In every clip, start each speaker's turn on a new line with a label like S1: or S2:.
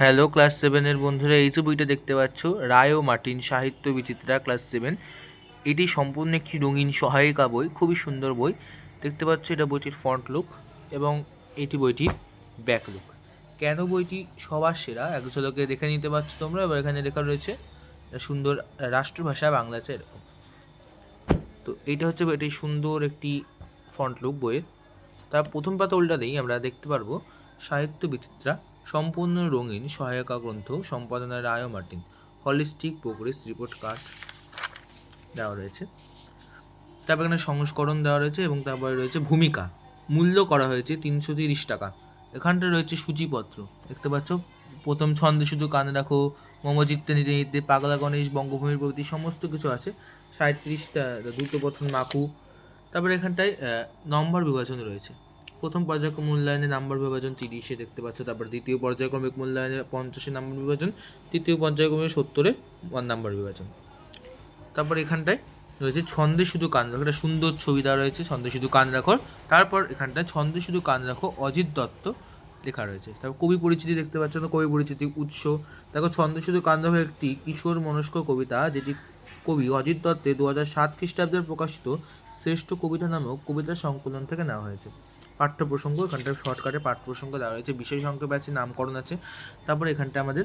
S1: Hello, class সেভেনের বন্ধুরা, এই যে বইটা দেখতে পাচ্ছ, রায় ও মার্টিন সাহিত্য বিচিত্রা, ক্লাস সেভেন। এটি সম্পূর্ণ একটি রঙিন সহায়িকা বই, খুবই সুন্দর বই। দেখতে পাচ্ছ এটা বইটির ফ্রন্ট লুক এবং এটি বইটির ব্যাক লুক কেন বইটি সবার সেরা? এক ঝলকে দেখে নিতে পারছ তোমরা, এবার এখানে লেখা রয়েছে, সুন্দর রাষ্ট্রভাষা বাংলা আছে এরকম। তো এইটা হচ্ছে এটি সুন্দর একটি ফ্রন্ট লুক বইয়ের। তার প্রথম পাতা উল্টাতেই আমরা দেখতে পারব সাহিত্য বিচিত্রা। সম্পূর্ণ রঙিন সহায়িকা গ্রন্থ সম্পাদনা Roy Martin. Holistic progress report card দেওয়া রয়েছে। তারপর এখানে সংস্করণ দেওয়া রয়েছে এবং তারপরে রয়েছে ভূমিকা। মূল্য করা হয়েছে তিনশো তিরিশ টাকা। এখানটা রয়েছে সূচিপত্র। দেখতে পাচ্ছ? প্রথম ছন্দে শুধু কানে রাখো মমচিত্তে নিতে নিতে, পাগলা গণেশ, বঙ্গভূমির প্রভৃতি, সমস্ত কিছু আছে। সাঁত্রিশটা দুটো পঠন মাকু তারপরে এখানটায় নম্বর বিভাজন রয়েছে। প্রথম পর্যায়ক্রম মূল্যায়নে নাম্বার বিভাজন তিরিশে দেখতে পাচ্ছ, তারপর দ্বিতীয় পর্যায়ক্রমিক মূল্যায়নে পঞ্চাশে নাম্বার বিভাজন, তৃতীয় পর্যায়ক্রমে সত্তরে ওয়ান নাম্বার বিভাজন। তারপর এখানটায় রয়েছে ছন্দে শুধু কান রাখো, একটা সুন্দর ছবি দেওয়া রয়েছে, ছন্দে শুধু কান রাখো। তারপর এখানটায় ছন্দে শুধু কান রাখো, অজিত দত্ত লেখা রয়েছে। তারপর কবি পরিচিতি দেখতে পাচ্ছ না কবি পরিচিতি উৎস। দেখো, ছন্দে শুধু কান রাখো একটি কিশোর মনস্ক কবিতা, যেটি কবি অজিত দত্তে দু হাজার সাত খ্রিস্টাব্দে প্রকাশিত শ্রেষ্ঠ কবিতা নামক কবিতা সংকলন থেকে নেওয়া হয়েছে। পাঠ্য প্রসঙ্গ এখানটায় শর্টকাটে পাঠ্য প্রসঙ্গ দেওয়া রয়েছে বিষয় সংক্ষেপ আছে, নামকরণ আছে। তারপরে এখানটা আমাদের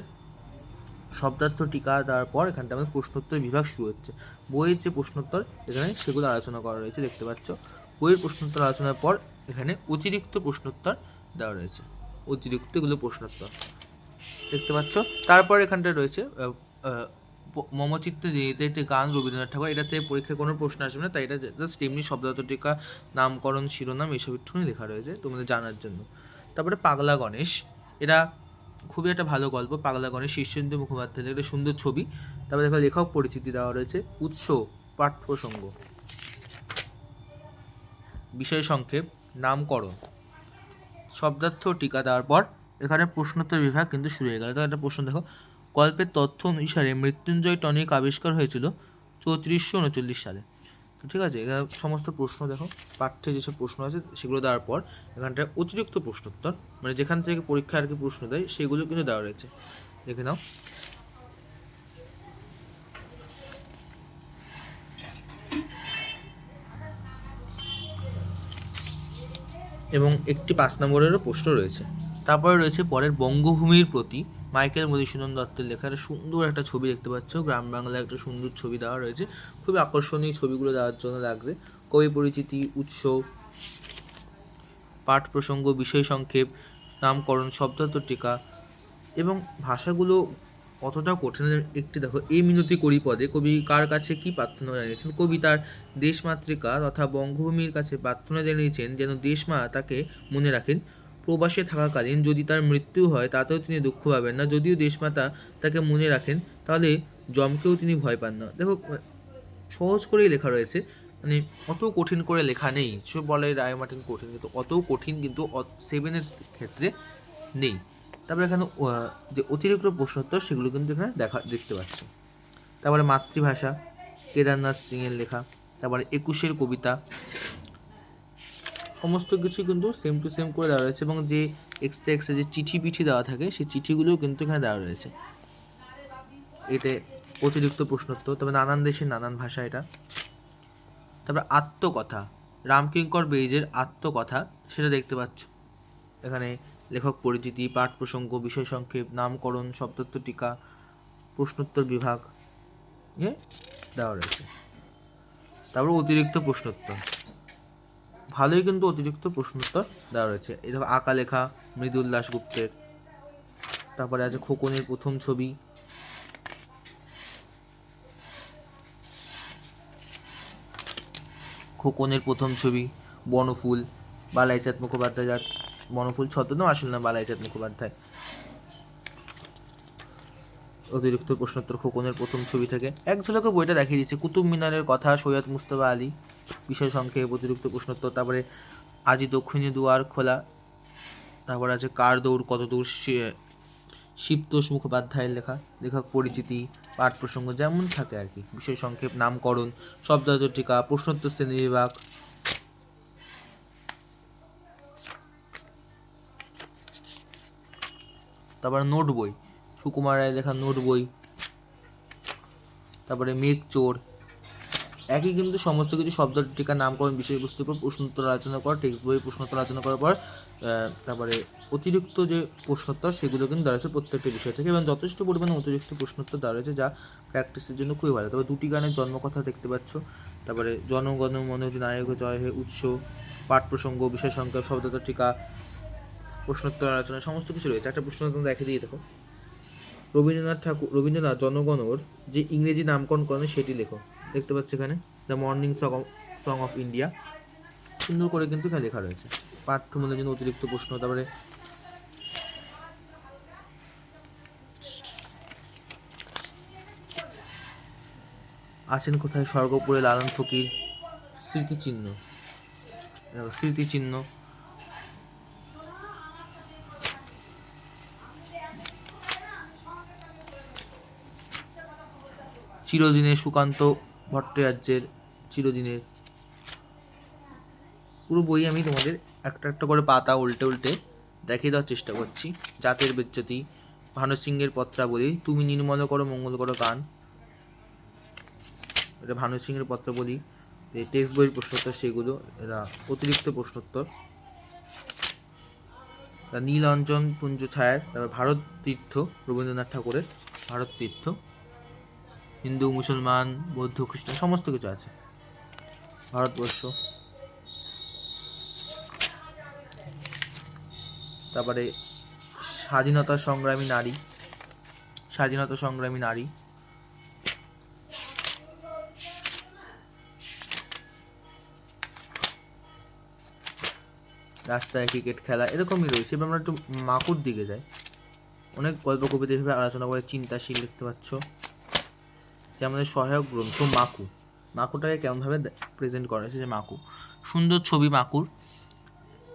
S1: শব্দার্থ টিকা দেওয়ার পর এখানটা আমাদের প্রশ্নোত্তর বিভাগ শুরু হচ্ছে। বইয়ের যে প্রশ্নোত্তর, এখানে সেগুলো আলোচনা করা রয়েছে, দেখতে পাচ্ছ। বইয়ের প্রশ্নোত্তর আলোচনার পর এখানে অতিরিক্ত প্রশ্নোত্তর দেওয়া রয়েছে। অতিরিক্ত এগুলো প্রশ্নোত্তর। দেখতে পাচ্ছ? তারপর এখানটা রয়েছে মমচিত্তে দিতে একটি গান রবীন্দ্রনাথ ঠাকুর, এটাতে পরীক্ষায় কোনো প্রশ্ন আসবে না, তাই এটা জাস্ট এমনি শব্দার্থ নামকরণ শিরোনাম এসব একটুখানি লেখা রয়েছে তোমাদের জানার জন্য। তারপরে পাগলা গণেশ এটা খুবই একটা ভালো গল্প, পাগলা গণেশ শীর্ষেন্দু মুখোপাধ্যায়ের একটা সুন্দর ছবি। তারপরে দেখো লেখক পরিচিতি দেওয়া রয়েছে, উৎস পাঠ প্রসঙ্গ। বিষয় সংক্ষেপ, নামকরণ। শব্দার্থ টিকা দেওয়ার পর এখানে প্রশ্নোত্তর বিভাগ কিন্তু শুরু হয়ে গেল। তো একটা প্রশ্ন দেখো গল্পের তথ্য অনুসারে মৃত্যুঞ্জয় টনিক আবিষ্কার হয়েছিল চৌত্রিশশো উনচল্লিশ সালে। ঠিক আছে, এখানে সমস্ত প্রশ্ন দেখো, পাঠ্যে যেসব প্রশ্ন আছে সেগুলো দেওয়ার পর এখানটায় অতিরিক্ত প্রশ্নোত্তর মানে যেখান থেকে পরীক্ষা আর কি প্রশ্ন দেয় সেগুলো কিন্তু দেওয়া রয়েছে। দেখে নাও। এবং একটি পাঁচ নম্বরেরও প্রশ্ন রয়েছে। তারপরে রয়েছে পরের বঙ্গভূমির প্রতি মাইকেল মধুসূদন দত্তের লেখা একটা সুন্দর একটা ছবি দেখতে পাচ্ছ। গ্রাম বাংলায় একটা সুন্দর ছবি দেওয়া রয়েছে। খুবই আকর্ষণীয় ছবিগুলো দেওয়ার জন্য লাগছে। কবি পরিচিতি উৎস পাঠ প্রসঙ্গ, বিষয় সংক্ষেপ, নামকরণ শব্দার্থ টিকা এবং ভাষাগুলো অতটা কঠিন একটি দেখো। এই মিনতি করি পদে কবি কার কাছে কি প্রার্থনা জানিয়েছেন? কবি তার দেশমাতৃকা তথা বঙ্গভূমির কাছে প্রার্থনা জানিয়েছেন যেন দেশমা তাকে মনে রাখেন। প্রবাসে থাকাকালীন যদি তার মৃত্যু হয়, তাতেও তিনি দুঃখ পাবেন না। যদিও দেশমাতা তাকে মনে রাখেন, তাহলে জমকেও তিনি ভয় পান না। দেখো, সহজ করেই লেখা রয়েছে মানে অত কঠিন করে লেখা নেই। সে বলে রায় মার্টিন কঠিন, কিন্তু অত কঠিন কিন্তু সেভেনের ক্ষেত্রে নেই। তারপরে এখানে যে অতিরিক্ত প্রশ্নোত্তর, সেগুলো কিন্তু এখানে দেখা, দেখতে পাচ্ছি। তারপরে মাতৃভাষা, কেদারনাথ সিংয়ের লেখা, তারপরে একুশের কবিতা সমস্ত কিছু কিন্তু সেম টু সেম করে দেওয়া রয়েছে এবং যে এক্সট্রা এক্সট্রা যে চিঠি পিঠি দেওয়া থাকে, সেই চিঠিগুলোও কিন্তু এখানে দেওয়া রয়েছে। এতে অতিরিক্ত প্রশ্নোত্তর তবে নানান দেশের নানান ভাষা এটা। তারপরে আত্মকথা, রামকিঙ্কর বেইজের আত্মকথা, সেটা দেখতে পাচ্ছ। এখানে লেখক পরিচিতি পাঠ প্রসঙ্গ বিষয় সংক্ষেপ, নামকরণ, শব্দত্ব টিকা, প্রশ্নোত্তর বিভাগ দেওয়া রয়েছে। তারপর অতিরিক্ত প্রশ্নোত্তর। ভালোই কিন্তু অতিরিক্ত প্রশ্ন উত্তর দেওয়া রয়েছে। এই দেখো, আঁকা লেখা, মৃদুল দাশগুপ্তের। তারপরে আছে খোকনের প্রথম ছবি। খোকনের প্রথম ছবি, বনফুল, বালাইচাঁদ মুখোপাধ্যায় যার, বনফুল ছদ্মনাম আসল না বালাইচাঁদ মুখোপাধ্যায়। অতিরিক্ত প্রশ্নোত্তর খোকনের প্রথম ছবি থেকে। এক ঝলকে বইটা দেখিয়ে দিচ্ছে কুতুব মিনারের কথা সৈয়দ মুস্তফা আলী। বিষয় সংক্ষেপ অতিরিক্ত প্রশ্নোত্তর, তারপরে আজি দক্ষিণী দুয়ার খোলা, তারপর আছে কার দৌড় কত দূর শিবতোষ মুখোপাধ্যায়ের লেখা, লেখক পরিচিতি, পাঠ প্রসঙ্গ যেমন থাকে আর কি। বিষয় সংক্ষেপ, নামকরণ শব্দার্থ টিকা প্রশ্নোত্তর শ্রেণি বিভাগ। তারপরে নোট বই। সুকুমার রায় লেখা নোট বই, তারপরে মেঘ চোর। একই কিন্তু সমস্ত কিছু শব্দ টিকার নামকরণ বিষয়বস্তুর উপর প্রশ্নোত্তর আলোচনা করা, টেক্সট বই প্রশ্নোত্তর আলোচনা করার পর তারপরে অতিরিক্ত যে প্রশ্নোত্তর, সেগুলো কিন্তু দেওয়া রয়েছে প্রত্যেকটা বিষয় থেকে এবং যথেষ্ট পরিমাণে অতিরিক্ত প্রশ্নোত্তর দেওয়া রয়েছে যা প্র্যাকটিসের জন্য খুবই ভালো। তবে দুটি গানের জন্মকথা দেখতে পাচ্ছ, তারপরে জনগণ মন নায়ক জয় হে উৎস, পাঠ প্রসঙ্গ, বিষয় সংখ্যা শব্দতা টিকা, প্রশ্নোত্তর আলোচনা, সমস্ত কিছু রয়েছে। একটা প্রশ্ন তোমরা দেখে দিয়ে দেখো। রবীন্দ্রনাথ ঠাকুর, রবীন্দ্রনাথ জনগণর যে ইংরেজি নামকরণ করেন সেটি লেখো। দেখতে পাচ্ছ এখানে the morning song song of India সুন্দর করে কিন্তু এখানে লেখা রয়েছে। পাঠ্যমূলের জন্য অতিরিক্ত প্রশ্ন, তারপরে আছেন কোথায়? স্বর্গপুরে লালন ফকির, স্মৃতিচিহ্ন। স্মৃতিচিহ্ন। চিরদিনের সুকান্ত ভট্টাচার্যের চিরদিনের। পুরো বই আমি তোমাদের একটা একটা করে পাতা উল্টে উল্টে দেখিয়ে দেওয়ার চেষ্টা করছি। জাতের বেচ্যতি, ভানু সিংহের পত্রাবলী, তুমি নির্মল করো, মঙ্গল করো গান। এটা ভানু সিংহের পত্রাবলী টেক্সট বইয়ের প্রশ্নোত্তর সেগুলো, এরা অতিরিক্ত প্রশ্নোত্তর। নীলাঞ্জন পুঞ্জ ছায়ার, তারপর ভারত তীর্থ, রবীন্দ্রনাথ ঠাকুরের ভারত তীর্থ। হিন্দু, মুসলমান, বৌদ্ধ, খ্রিস্টান, সমস্ত কিছু আছে। ভারতবর্ষ। তারপরে স্বাধীনতা সংগ্রামী নারী। স্বাধীনতা সংগ্রামী নারী। রাস্তায় ক্রিকেট খেলা এরকমই রয়েছে। এবার আমরা একটু মাকুর দিকে যাই। অনেক গল্প কবিতা এভাবে আলোচনা করে চিন্তাশীল দেখতে পাচ্ছ। যে আমাদের সহায়ক গ্রন্থ মাকু। মাকুটাকে কেমনভাবে প্রেজেন্ট করা হয়েছে যে মাকু? সুন্দর ছবি মাকুর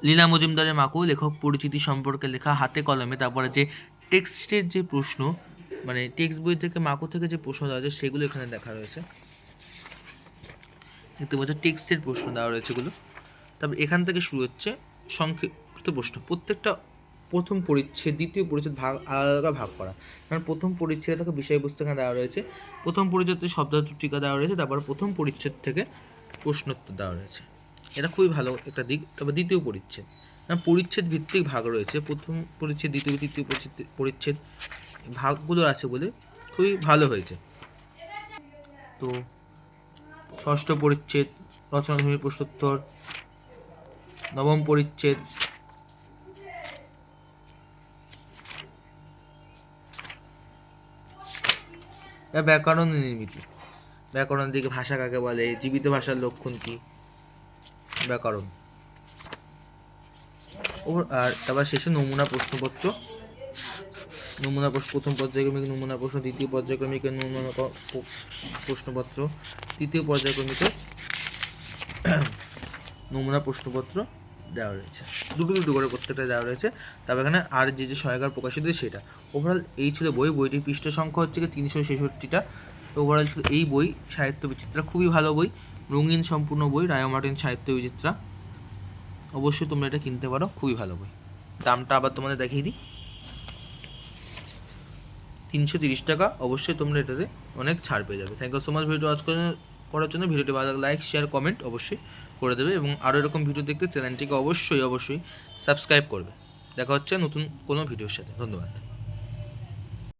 S1: লীলা মজুমদারের মাকু, লেখক পরিচিতি সম্পর্কে লেখা হাতে কলমে, তারপরে যে টেক্সটের যে প্রশ্ন মানে টেক্সট বই থেকে মাকু থেকে যে প্রশ্ন দেওয়া হয়েছে, সেগুলো এখানে দেখা রয়েছে। দেখতে পাচ্ছ টেক্সটের প্রশ্ন দেওয়া রয়েছে এগুলো। তারপর এখান থেকে শুরু হচ্ছে সংক্ষিপ্ত প্রশ্ন। প্রত্যেকটা প্রথম পরিচ্ছেদ, দ্বিতীয় পরিচ্ছেদ ভাগ আলাদা ভাগ করা। কারণ প্রথম পরিচ্ছেদে তাকে বিষয়বস্তু এখানে দেওয়া রয়েছে। প্রথম পরিচ্ছেদ থেকে শব্দ টিকা দেওয়া রয়েছে, তারপর প্রথম পরিচ্ছেদ থেকে প্রশ্নোত্তর দেওয়া রয়েছে। এটা খুবই ভালো একটা দিক। তবে দ্বিতীয় পরিচ্ছেদ। পরিচ্ছেদ ভিত্তিক ভাগ রয়েছে। প্রথম পরিচ্ছেদ, দ্বিতীয় তৃতীয় পরিচ্ছেদ পরিচ্ছেদ ভাগগুলো আছে বলে খুবই ভালো হয়েছে। তো ষষ্ঠ পরিচ্ছেদ, রচনাধর্মী প্রশ্নোত্তর, নবম পরিচ্ছেদ ব্যাকরণ নির্মিতি। ব্যাকরণ দিকে ভাষা কাকে বলে? জীবিত ভাষার লক্ষণ কি? ব্যাকরণ। আর তারপর শেষে নমুনা প্রশ্নপত্র। নমুনা প্রশ্ন প্রথম পর্যায়ক্রমিক, নমুনা প্রশ্ন, দ্বিতীয় পর্যায়ক্রমিকের নমুনা প্রশ্নপত্র। তৃতীয় পর্যায়ক্রমিকের নমুনা প্রশ্নপত্র। দেওয়া রয়েছে। দুটো দুটো করে প্রত্যেকটা দেওয়া রয়েছে। তারপর এখানে আর যে যে সহায়কার প্রকাশিত সেটা। ওভারঅল এই ছিল বই। বইটির পৃষ্ঠ সংখ্যা হচ্ছে কি তিনশো ছেষট্টিটা। তো ওভারঅল ছিল এই বই, সাহিত্য বিচিত্রা, খুবই ভালো বই। রঙিন সম্পূর্ণ বই, রায় মার্টিন সাহিত্য বিচিত্রা। অবশ্যই তোমরা এটা কিনতে পারো, খুবই ভালো বই। দামটা আবার তোমাদের দেখিয়ে দিই। তিনশো তিরিশ টাকা। অবশ্যই তোমরা এটাতে অনেক ছাড় পেয়ে যাবে। Thank you so much video watch করার জন্য। ভিডিওটি ভালো লাইক শেয়ার কমেন্ট অবশ্যই। করে দেবে এবং আরও এরকম ভিডিও দেখতে চ্যানেলটিকে অবশ্যই অবশ্যই সাবস্ক্রাইব করবে। দেখা হচ্ছে নতুন কোনো ভিডিওর সাথে। ধন্যবাদ।